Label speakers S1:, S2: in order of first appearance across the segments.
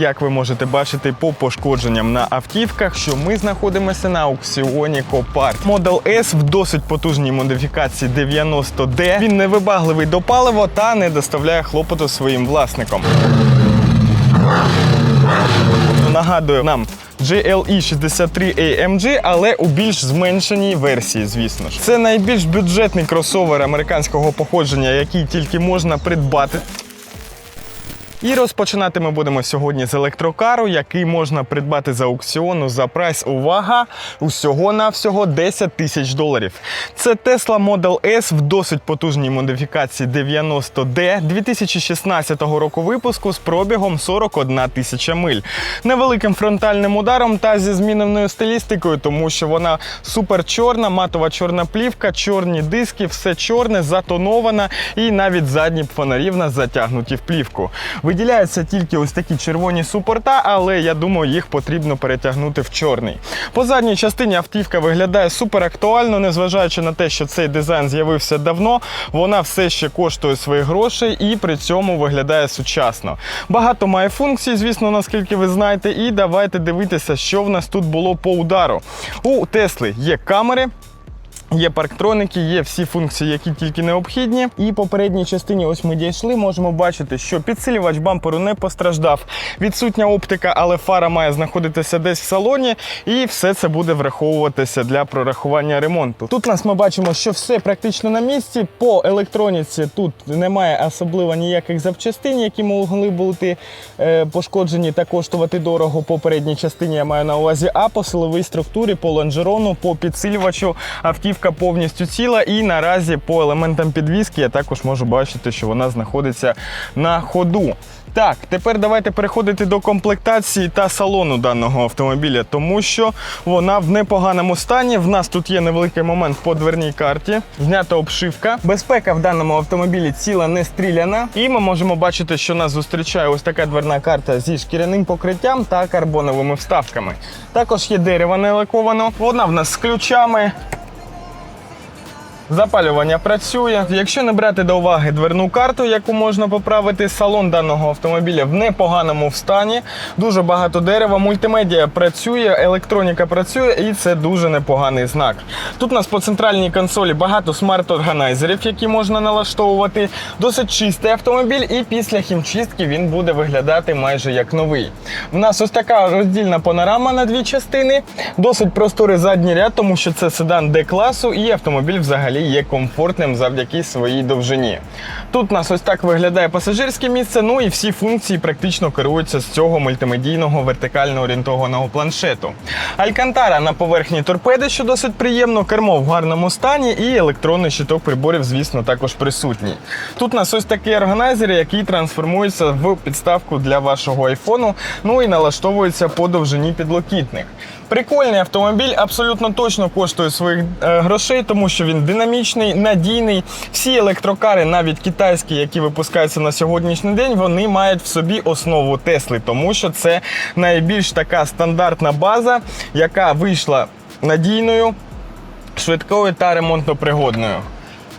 S1: Як ви можете бачити по пошкодженням на автівках, що ми знаходимося на аукціоні Копарт. Model S в досить потужній модифікації 90D. Він невибагливий до палива та не доставляє хлопоту своїм власникам. Нагадую нам GLE 63 AMG, але у більш зменшеній версії, звісно ж. Це найбільш бюджетний кросовер американського походження, який тільки можна придбати. І розпочинати ми будемо сьогодні з електрокару, який можна придбати з аукціону за прайс. Увага! Усього на всього 10 тисяч доларів. Це Tesla Model S в досить потужній модифікації 90D 2016 року випуску з пробігом 41 тисяча миль. Невеликим фронтальним ударом та зі зміненою стилістикою, тому що вона супер чорна, матова чорна плівка, чорні диски, все чорне, затонована і навіть задні фонарі в нас затягнуті в плівку. Виділяються тільки ось такі червоні супорта, але я думаю, їх потрібно перетягнути в чорний. По задній частині автівка виглядає супер актуально, незважаючи на те, що цей дизайн з'явився давно, вона все ще коштує своїх грошей і при цьому виглядає сучасно. Багато має функцій, звісно, наскільки ви знаєте, і давайте дивитися, що в нас тут було по удару. У Тесли є камери. Є парктроники, є всі функції, які тільки необхідні. І по передній частині, ось ми дійшли, можемо бачити, що підсилювач бамперу не постраждав. Відсутня оптика, але фара має знаходитися десь в салоні, і все це буде враховуватися для прорахування ремонту. Тут нас ми бачимо, що все практично на місці. По електроніці тут немає особливо ніяких запчастин, які могли бути е, пошкоджені та коштувати дорого по передній частині. Я маю на увазі, а по силовій структурі, по лонжерону, по підсилювачу автівка повністю ціла. І наразі по елементам підвіски я також можу бачити, що вона знаходиться на ходу. Так, тепер давайте переходити до комплектації та салону даного автомобіля, тому що вона в непоганому стані. В нас тут є невеликий момент по дверній карті, знята обшивка. Безпека в даному автомобілі ціла не стріляна. І ми можемо бачити, що нас зустрічає ось така дверна карта зі шкіряним покриттям та карбоновими вставками. Також є дерево не лаковано. Вона в нас з ключами. Запалювання працює. Якщо не брати до уваги дверну карту, яку можна поправити, салон даного автомобіля в непоганому стані. Дуже багато дерева, мультимедіа працює, електроніка працює, і це дуже непоганий знак. Тут у нас по центральній консолі багато смарт-органайзерів, які можна налаштовувати. Досить чистий автомобіль, і після хімчистки він буде виглядати майже як новий. В нас ось така роздільна панорама на дві частини, досить просторий задній ряд, тому що це седан Д-класу, і автомобіль взагалі є комфортним завдяки своїй довжині. Тут у нас ось так виглядає пасажирське місце, ну і всі функції практично керуються з цього мультимедійного вертикально орієнтованого планшету. Алькантара на поверхні торпеди, що досить приємно, кермо в гарному стані, і електронний щиток приборів, звісно, також присутній. Тут у нас ось такий органайзер, який трансформується в підставку для вашого айфону, ну і налаштовується по довжині підлокітник. Прикольний автомобіль, абсолютно точно коштує своїх е, грошей, тому що він динамічний, надійний. Всі електрокари, навіть китайські, які випускаються на сьогоднішній день, вони мають в собі основу Тесли, тому що це найбільш така стандартна база, яка вийшла надійною, швидкою та ремонтно-пригодною.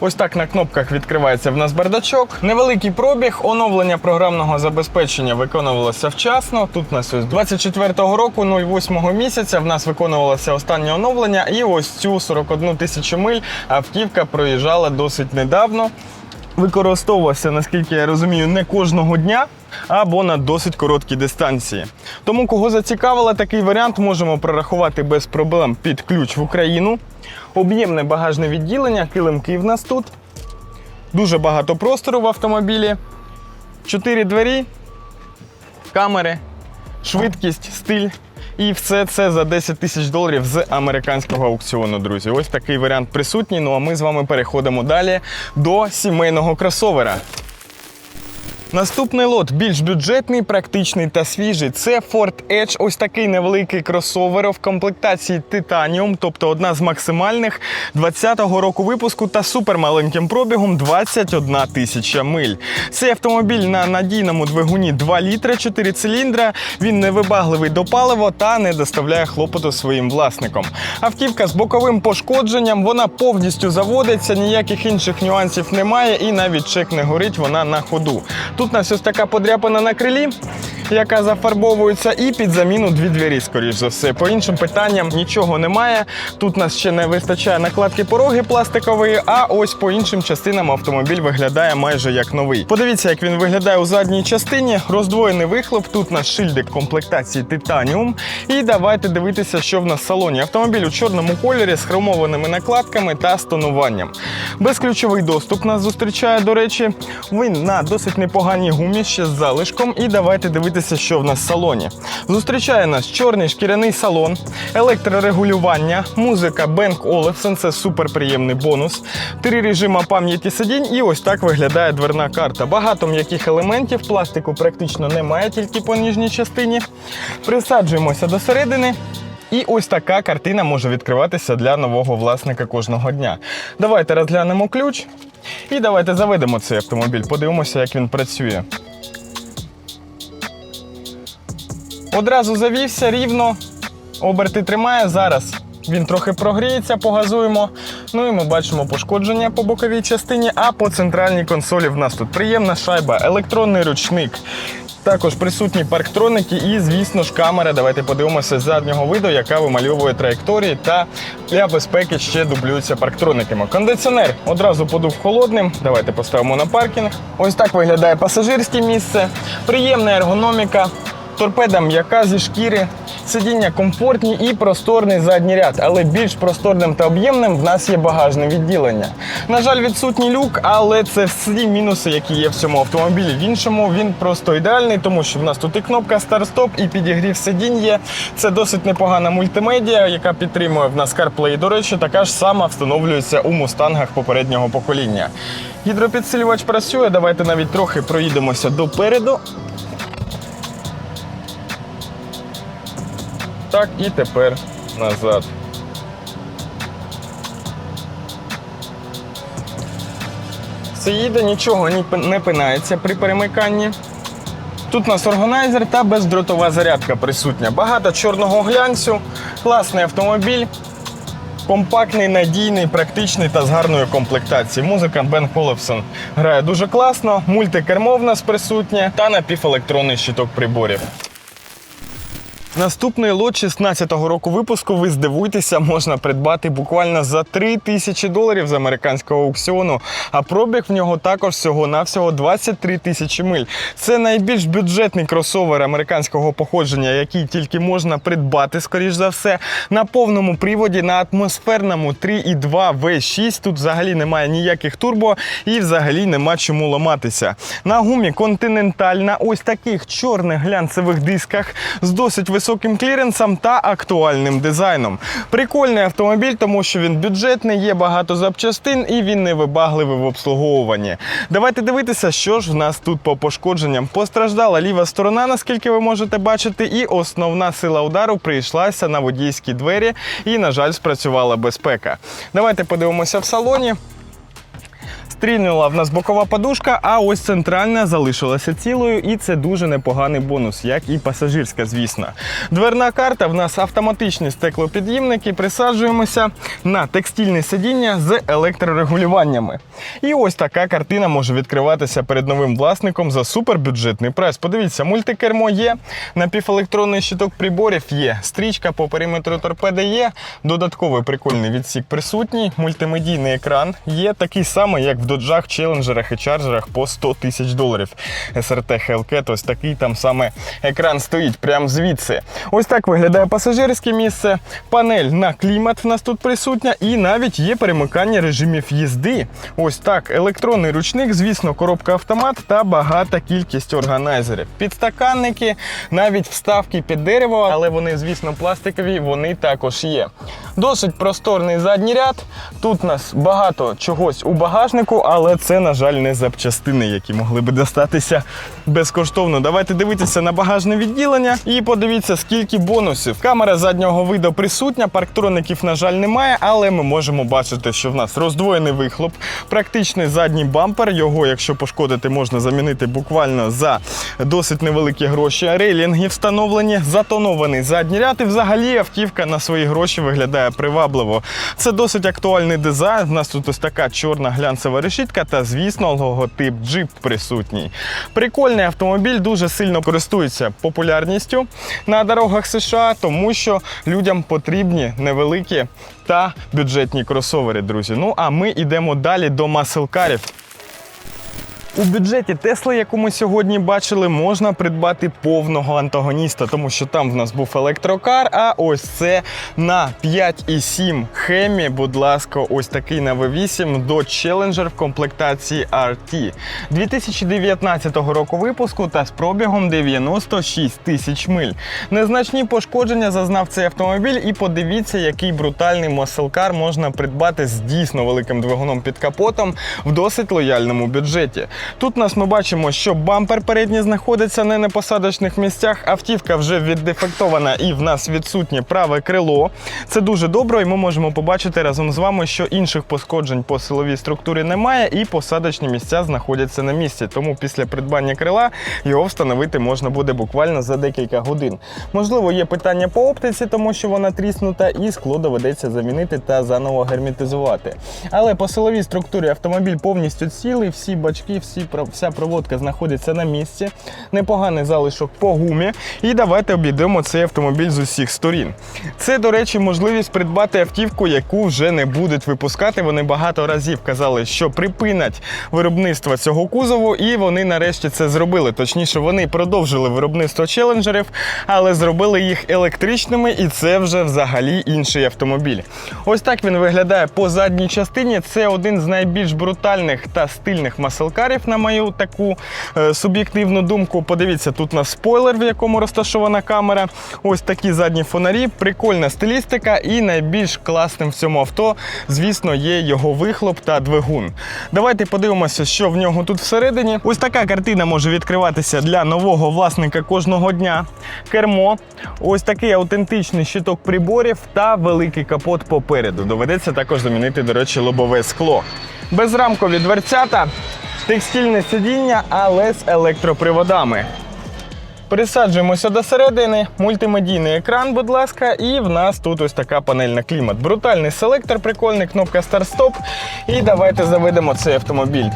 S1: Ось так на кнопках відкривається в нас бардачок. Невеликий пробіг, оновлення програмного забезпечення виконувалося вчасно. Тут у нас ось 24-го року, 08-го місяця, в нас виконувалося останнє оновлення, і ось цю 41 тисячу миль автівка проїжджала досить недавно. Використовувався, наскільки я розумію, не кожного дня або на досить короткі дистанції. Тому, кого зацікавило такий варіант, можемо прорахувати без проблем під ключ в Україну. Об'ємне багажне відділення, килимки в нас тут. Дуже багато простору в автомобілі. Чотири двері, камери, швидкість, стиль. І все це за 10 тисяч доларів з американського аукціону, друзі. Ось такий варіант присутній. Ну а ми з вами переходимо далі до сімейного кросовера. Наступний лот більш бюджетний, практичний та свіжий. Це Ford Edge, ось такий невеликий кросовер в комплектації Titanium, тобто одна з максимальних 20-го року випуску та супермаленьким пробігом 21 тисяча миль. Цей автомобіль на надійному двигуні 2 літри, 4 циліндра. Він невибагливий до палива та не доставляє хлопоту своїм власникам. Автівка з боковим пошкодженням, вона повністю заводиться, ніяких інших нюансів немає, і навіть чек не горить, вона на ходу. Тут у нас ось така подряпана на крилі. Яка зафарбовується, і під заміну дві двері, скоріш за все. По іншим питанням нічого немає. Тут нас ще не вистачає накладки пороги пластикової, а ось по іншим частинам автомобіль виглядає майже як новий. Подивіться, як він виглядає у задній частині. Роздвоєний вихлоп. Тут у нас шильдик комплектації Титаніум. І давайте дивитися, що в нас в салоні. Автомобіль у чорному кольорі з хромованими накладками та стонуванням. Безключовий доступ нас зустрічає, до речі. Він на досить непоганій гумі ще з залишком. І давайте дивитися, що в нас в салоні. Зустрічає нас чорний шкіряний салон, електрорегулювання, музика Бенк Олефсен це суперприємний бонус. Три режима пам'яті сидінь, і ось так виглядає дверна карта. Багато м'яких елементів, пластику практично немає, тільки по ніжній частині. Присаджуємося до середини. І ось така картина може відкриватися для нового власника кожного дня. Давайте розглянемо ключ і давайте заведемо цей автомобіль. Подивимося, як він працює. Одразу завівся рівно, оберти тримає. Зараз він трохи прогріється, погазуємо. Ну і ми бачимо пошкодження по боковій частині, а по центральній консолі в нас тут приємна шайба, електронний ручник. Також присутні парктроники і, звісно ж, камера. Давайте подивимося з заднього виду, яка вимальовує траєкторії та для безпеки ще дублюються парктрониками. Кондиціонер одразу подув холодним. Давайте поставимо на паркінг. Ось так виглядає пасажирське місце. Приємна ергономіка. Торпеда м'яка зі шкіри, сидіння комфортні і просторний задній ряд, але більш просторним та об'ємним в нас є багажне відділення. На жаль, відсутній люк, але це всі мінуси, які є в цьому автомобілі. В іншому він просто ідеальний, тому що в нас тут і кнопка старт-стоп, і підігрів сидінь є. Це досить непогана мультимедіа, яка підтримує в нас CarPlay. До речі, така ж сама встановлюється у мустангах попереднього покоління. Гідропідсилювач працює. Давайте навіть трохи проїдемося допереду. Так, і тепер назад. Все нічого не пинається при перемиканні. Тут у нас органайзер та бездротова зарядка присутня. Багато чорного глянцю, класний автомобіль. Компактний, надійний, практичний та з гарною комплектацією. Музика Бен Холопсон грає дуже класно, мультикермо в нас присутнє та напівелектронний щиток приборів. Наступний лот 16-го року випуску, ви здивуєтеся, можна придбати буквально за 3 тисячі доларів з американського аукціону. А пробіг в нього також всього-навсього 23 тисячі миль. Це найбільш бюджетний кросовер американського походження, який тільки можна придбати, скоріш за все, на повному приводі на атмосферному 3,2 V6. Тут взагалі немає ніяких турбо і взагалі нема чому ламатися. На гумі Continental на ось таких чорних глянцевих дисках з досить високим кліренсом та актуальним дизайном. Прикольний автомобіль, тому що він бюджетний, є багато запчастин і він не вибагливий в обслуговуванні. Давайте дивитися, що ж в нас тут по пошкодженням. Постраждала ліва сторона, наскільки ви можете бачити, і основна сила удару прийшлася на водійські двері, і, на жаль, спрацювала безпека. Давайте подивимося в салоні. Стрільнула в нас бокова подушка, а ось центральна залишилася цілою, і це дуже непоганий бонус, як і пасажирська, звісно. Дверна карта в нас автоматичні стеклопід'ємники. Присаджуємося на текстильне сидіння з електрорегулюваннями. І ось така картина може відкриватися перед новим власником за супербюджетний прайс. Подивіться, мультикермо є, напівелектронний щиток приборів є, стрічка по периметру торпеди є, додатковий прикольний відсік присутній, мультимедійний екран є такий самий, як в доджах, челенджерах і чарджерах по 100 тисяч доларів. SRT Hellcat, ось такий там саме екран стоїть, прямо звідси. Ось так виглядає пасажирське місце. Панель на клімат в нас тут присутня, і навіть є перемикання режимів їзди. Ось так, електронний ручник, звісно, коробка автомат та багата кількість органайзерів. Підстаканники, навіть вставки під дерево, але вони, звісно, пластикові, вони також є. Досить просторний задній ряд. Тут у нас багато чогось у багажнику, але це, на жаль, не запчастини, які могли би достатися безкоштовно. Давайте дивитися на багажне відділення і подивіться, скільки бонусів. Камера заднього виду присутня, парктроників, на жаль, немає, але ми можемо бачити, що в нас роздвоєний вихлоп, практичний задній бампер. Його, якщо пошкодити, можна замінити буквально за досить невеликі гроші. Рейлінги встановлені, затонований задній ряд. І взагалі автівка на свої гроші виглядає привабливо. Це досить актуальний дизайн. У нас тут ось така чорна глянцева решітка та, звісно, логотип Jeep присутній. Прикольний автомобіль дуже сильно користується популярністю на дорогах США, тому що людям потрібні невеликі та бюджетні кросовери, друзі. Ну а ми йдемо далі до маселкарів. У бюджеті Тесла, яку ми сьогодні бачили, можна придбати повного антагоніста, тому що там в нас був електрокар. А ось це на 5,7 Хемі, будь ласка, ось такий на V8 до Challenger в комплектації RT 2019 року випуску та з пробігом 96 тисяч миль. Незначні пошкодження зазнав цей автомобіль, і подивіться, який брутальний маселкар можна придбати з дійсно великим двигуном під капотом в досить лояльному бюджеті. Тут нас ми бачимо, що бампер передній знаходиться не на посадочних місцях. Автівка вже віддефектована і в нас відсутнє праве крило. Це дуже добре, і ми можемо побачити разом з вами, що інших пошкоджень по силовій структурі немає, і посадочні місця знаходяться на місці. Тому після придбання крила його встановити можна буде буквально за декілька годин. Можливо, є питання по оптиці, тому що вона тріснута, і скло доведеться замінити та заново герметизувати. Але по силовій структурі автомобіль повністю цілий, всі бачки, всі про- вся проводка знаходиться на місці. Непоганий залишок по гумі. І давайте обійдемо цей автомобіль з усіх сторін. Це, до речі, можливість придбати автівку, яку вже не будуть випускати. Вони багато разів казали, що припинять виробництво цього кузову, і вони нарешті це зробили. Точніше, вони продовжили виробництво челенджерів, але зробили їх електричними, і це вже взагалі інший автомобіль. Ось так він виглядає по задній частині. Це один з найбільш брутальних та стильних маселкарів, на мою таку е, суб'єктивну думку. Подивіться, тут у нас спойлер, в якому розташована камера. Ось такі задні фонарі, прикольна стилістика, і найбільш класним в цьому авто, звісно, є його вихлоп та двигун. Давайте подивимося, що в нього тут всередині. Ось така картина може відкриватися для нового власника кожного дня. Кермо, ось такий автентичний щиток приборів та великий капот попереду. Доведеться також замінити, до речі, лобове скло. Безрамкові дверцята, текстильне сидіння, але з електроприводами. Присаджуємося до середини, мультимедійний екран, будь ласка, і в нас тут ось така панель на клімат. Брутальний селектор, прикольний, кнопка старт-стоп. І давайте заведемо цей автомобіль.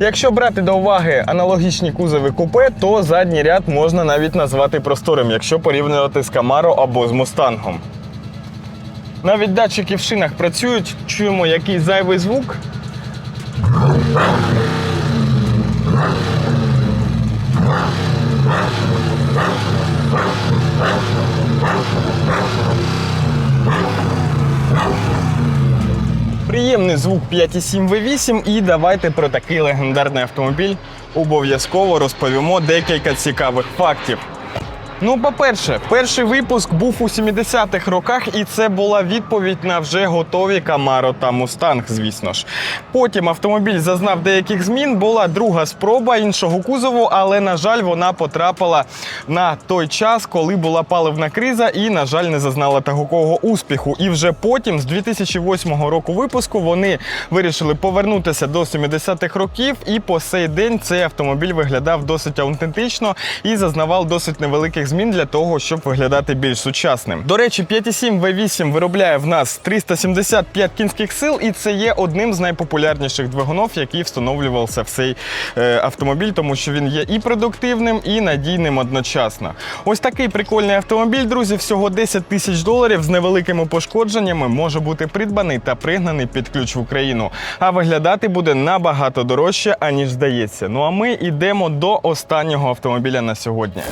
S1: Якщо брати до уваги аналогічні кузови купе, то задній ряд можна навіть назвати просторим, якщо порівнювати з Camaro або з Мустангом. Навіть датчики в шинах працюють, чуємо якийсь зайвий звук. Приємний звук 5,7 V8 і давайте про такий легендарний автомобіль обов'язково розповімо декілька цікавих фактів. Ну, по-перше, перший випуск був у 70-х роках, і це була відповідь на вже готові Camaro та Mustang, звісно ж. Потім автомобіль зазнав деяких змін. Була друга спроба іншого кузову, але, на жаль, вона потрапила на той час, коли була паливна криза, і, на жаль, не зазнала такого успіху. І вже потім, з 2008 року випуску, вони вирішили повернутися до 70-х років, і по сей день цей автомобіль виглядав досить аутентично і зазнавав досить невеликих змін для того, щоб виглядати більш сучасним. До речі, 5,7 V8 виробляє в нас 375 кінських сил, і це є одним з найпопулярніших двигунів, який встановлювався в цей е, автомобіль, тому що він є і продуктивним, і надійним одночасно. Ось такий прикольний автомобіль, друзі, всього 10 тисяч доларів з невеликими пошкодженнями може бути придбаний та пригнаний під ключ в Україну. А виглядати буде набагато дорожче, аніж здається. Ну а ми йдемо до останнього автомобіля на сьогодні.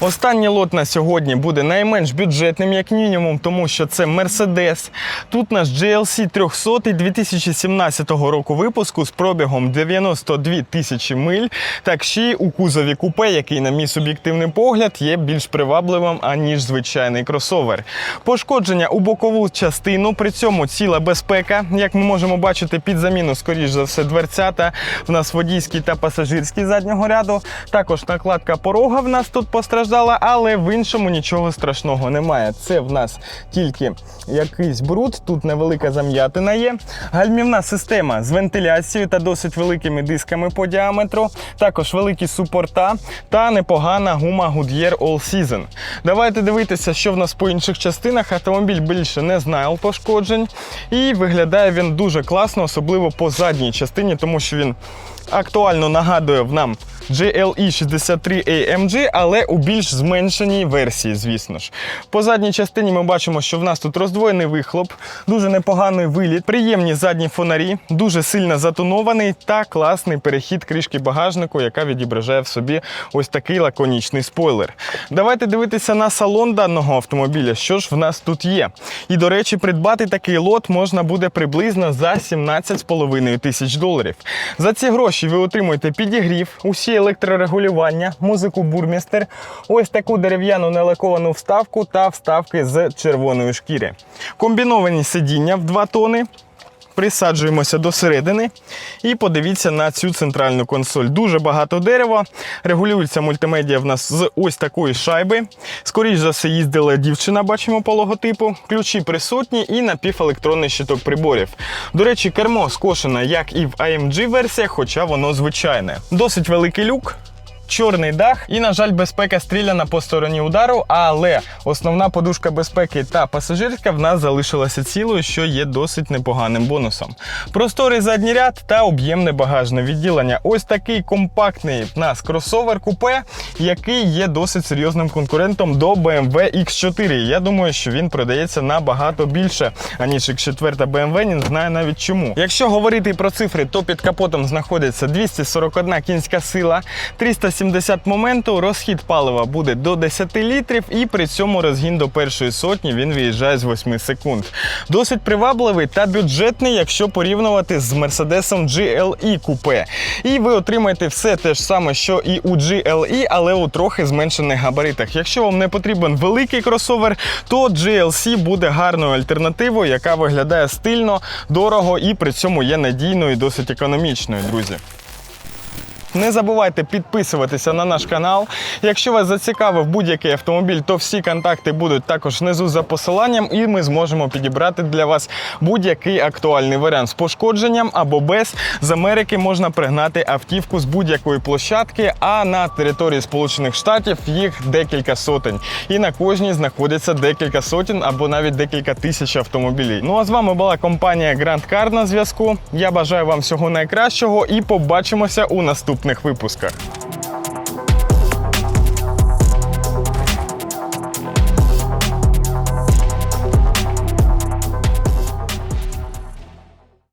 S1: Останній лот на сьогодні буде найменш бюджетним, як мінімум, тому що це Mercedes. Тут наш GLC 300 2017 року випуску з пробігом 92 тисячі миль. Так ще й у кузові купе, який, на мій суб'єктивний погляд, є більш привабливим, аніж звичайний кросовер. Пошкодження у бокову частину, при цьому ціла безпека. Як ми можемо бачити, під заміну, скоріш за все, дверцята. В нас водійський та пасажирський заднього ряду. Також накладка порога в нас тут постраждала. Сказала, але в іншому нічого страшного немає. Це в нас тільки якийсь бруд, тут невелика зам'ятина є. Гальмівна система з вентиляцією та досить великими дисками по діаметру. Також великі супорта та непогана гума Goodyear All Season. Давайте дивитися, що в нас по інших частинах. Автомобіль більше не знає пошкоджень. І виглядає він дуже класно, особливо по задній частині, тому що він актуально нагадує в нам GLE 63 AMG, але у більш зменшеній версії, звісно ж. По задній частині ми бачимо, що в нас тут роздвоєний вихлоп, дуже непоганий виліт, приємні задні фонарі, дуже сильно затонований та класний перехід кришки багажнику, яка відображає в собі ось такий лаконічний спойлер. Давайте дивитися на салон даного автомобіля, що ж в нас тут є. І, до речі, придбати такий лот можна буде приблизно за 17,5 тисяч доларів. За ці гроші ви отримуєте підігрів, усі електрорегулювання, музику бурмістер, ось таку дерев'яну нелаковану вставку та вставки з червоної шкіри. Комбіновані сидіння в 2 тони. Присаджуємося до середини і подивіться на цю центральну консоль. Дуже багато дерева. Регулюється мультимедіа в нас з ось такої шайби. Скоріше за все, їздила дівчина, бачимо по логотипу. Ключі присутні і напівелектронний щиток приборів. До речі, кермо скошене, як і в AMG версіях, хоча воно звичайне. Досить великий люк. Чорний дах і, на жаль, безпека стріляна по стороні удару, але основна подушка безпеки та пасажирська в нас залишилася цілою, що є досить непоганим бонусом. Просторий задній ряд та об'ємне багажне відділення. Ось такий компактний в нас кросовер купе, який є досить серйозним конкурентом до BMW X4. Я думаю, що він продається набагато більше, аніж X4 BMW, не знаю навіть чому. Якщо говорити про цифри, то під капотом знаходиться 241 кінська сила, 370 моменту, розхід палива буде до 10 літрів, і при цьому розгін до першої сотні він виїжджає з 8 секунд. Досить привабливий та бюджетний, якщо порівнювати з Mercedes GLE купе. І ви отримаєте все те ж саме, що і у GLE, але у трохи зменшених габаритах. Якщо вам не потрібен великий кросовер, то GLC буде гарною альтернативою, яка виглядає стильно, дорого і при цьому є надійною і досить економічною, друзі. Не забувайте підписуватися на наш канал. Якщо вас зацікавив будь-який автомобіль, то всі контакти будуть також внизу за посиланням, і ми зможемо підібрати для вас будь-який актуальний варіант з пошкодженням або без. З Америки можна пригнати автівку з будь-якої площадки, а на території Сполучених Штатів їх декілька сотень. І на кожній знаходиться декілька сотень або навіть декілька тисяч автомобілів. Ну а з вами була компанія Grand Car на зв'язку. Я бажаю вам всього найкращого і побачимося у наступних випусках.